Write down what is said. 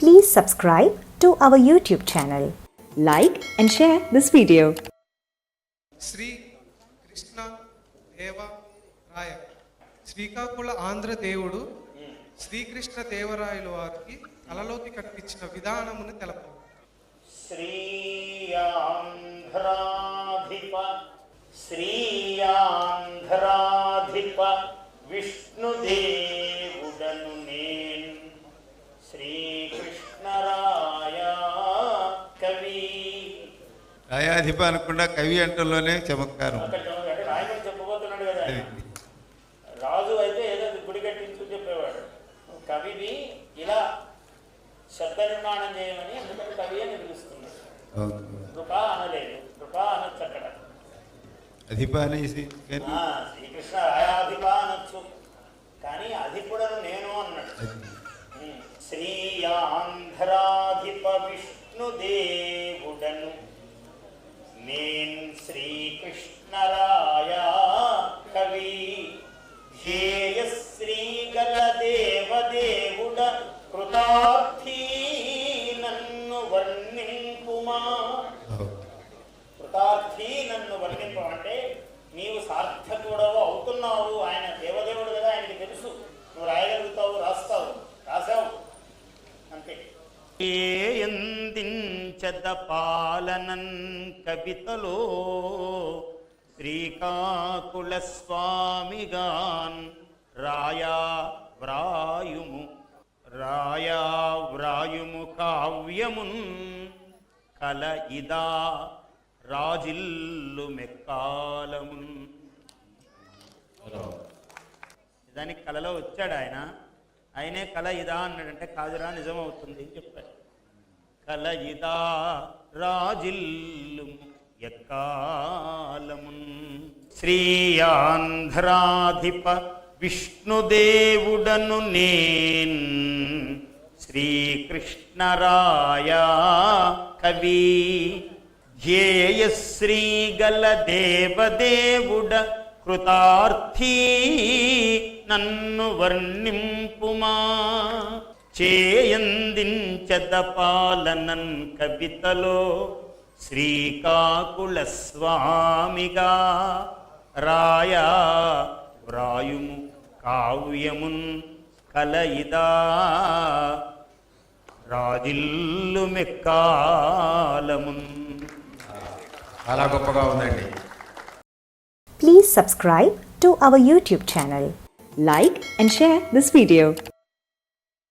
Please subscribe to our YouTube channel. Like and share this video. Shri Krishna Deva Raya శ్రీకాకుళ ఆంధ్ర దేవుడు శ్రీకృష్ణ దేవరాయల వారికి కలలోకి కట్టించిన విధానమును తెలప శ్రీయాంధ్రాధిప శ్రీయాంధ్రాధిప విష్ణుదేవుడను రాయాధిప అనకుండా కవి అంటంలోనే చమత్కారం. రాజు అయితే ఏదో గుడి కట్టించు చెప్పేవాడు. కవివి ఇలా శబ్ద నిర్మాణం చేయమని అందుకని కవి అని పిలుస్తున్నాడు. కృపా అనలేదు. కృపా అనొచ్చు అక్కడ అధిప అనేసి శ్రీకృష్ణ రాయాధిప అనొచ్చు. కానీ అధిపుడను నేను అన్నాడు. ఉమ్. శ్రీ ఆంధ్రాధిప విష్ణుదేవుడను నేను శ్రీకృష్ణరాయ కవి ధ్యేయ కృతార్థీ నన్ను వర్ణింపుమా కృతార్థి నన్ను వర్ణింపమంటే నీవు సార్థకుడవు అవుతున్నావు. ఆయన దేవదేవుడు కదా ఆయనకి తెలుసు. నువ్వు రాయగలుగుతావు రాస్తావు రాసావు. అంతే. ఏందించద పాలనన్ కవితలో శ్రీకాకుళ స్వామిగాన్ రాయా వ్రాయుము రాయా వ్రాయుము కావ్యమున్ కల ఇదా రాజిల్లు మెక్కాలమున్. దానికి కలలో వచ్చాడు ఆయన. ఆయనే కల ఇదా అన్నాడంటే కాదురా నిజమవుతుంది అని చెప్పాడు. కలయిదా రాజిల్లు ఎక్కాలమున్ శ్రీయాంధ్రాధిప విష్ణుదేవుడను నేన్. శ్రీకృష్ణరాయ కవి. ధ్యేయ దేవదేవుడ కృతార్థీ నన్ను వర్ణింపుమా. చేయందించద పాలనన్ కవితలో శ్రీకాకుళ స్వామిగా రాయా వ్రాయుము కావ్యమున్ కలయిదా రాజిల్లు మెక్కాలమున్ చాలా గొప్పగా ఉందండి Please subscribe to our YouTube channel. Like and share this video.